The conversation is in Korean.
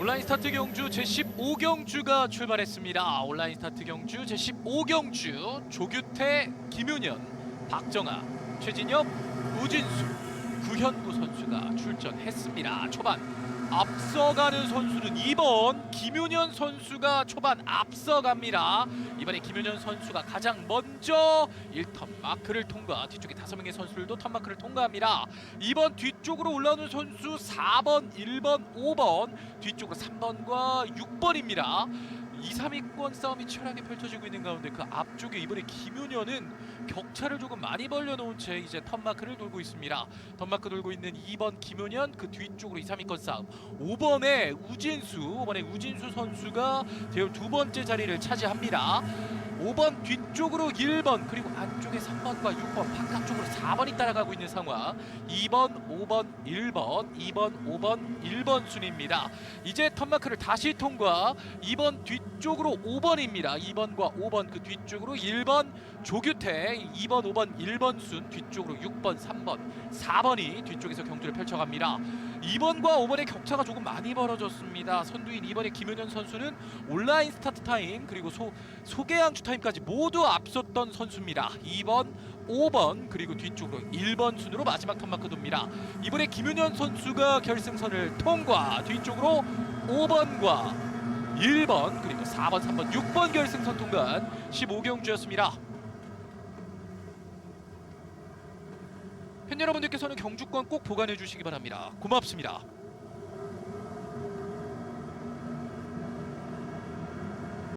온라인 스타트 경주 제15경주가 출발했습니다. 온라인 스타트 경주 제15경주 조규태, 김윤현, 박정아, 최진엽, 우진수, 구현구 선수가 출전했습니다. 초반 앞서가는 선수는 2번 김윤현 선수가 초반 앞서갑니다. 이번에 김윤현 선수가 가장 먼저 1턴 마크를 통과 뒤쪽에 다섯 명의 선수들도 턴 마크를 통과합니다. 2번 뒤쪽으로 올라오는 선수 4번, 1번, 5번 뒤쪽으로 3번과 6번입니다. 2, 3위권 싸움이 치열하게 펼쳐지고 있는 가운데 그 앞쪽에 이번에 김윤현은 격차를 조금 많이 벌려놓은 채 이제 턴마크를 돌고 있습니다. 턴마크 돌고 있는 2번 김윤현 그 뒤쪽으로 2, 3위권 싸움 5번에 우진수 5번에 우진수 선수가 대열 두 번째 자리를 차지합니다. 5번 뒤쪽으로 1번 그리고 안쪽에 3번과 6번 바깥쪽으로 4번이 따라가고 있는 상황. 2번 5번 1번 2번 5번 1번 순입니다. 이제 턴마크를 다시 통과. 2번 뒤쪽으로 5번입니다. 2번과 5번 그 뒤쪽으로 1번 조규태 2번 5번 1번 순 뒤쪽으로 6번 3번 4번이 뒤쪽에서 경주를 펼쳐갑니다. 2번과 5번의 격차가 조금 많이 벌어졌습니다. 선두인 2번의 김현현 선수는 온라인 스타트 타임 그리고 소, 소개양주 타임까지 모두 앞섰던 선수입니다. 2번, 5번 그리고 뒤쪽으로 1번 순으로 마지막 턴마크 돕니다. 이번에 김윤현 선수가 결승선을 통과 뒤쪽으로 5번과 1번 그리고 4번, 3번, 6번 결승선 통과한 15경주였습니다. 팬 여러분들께서는 경주권 꼭 보관해 주시기 바랍니다. 고맙습니다.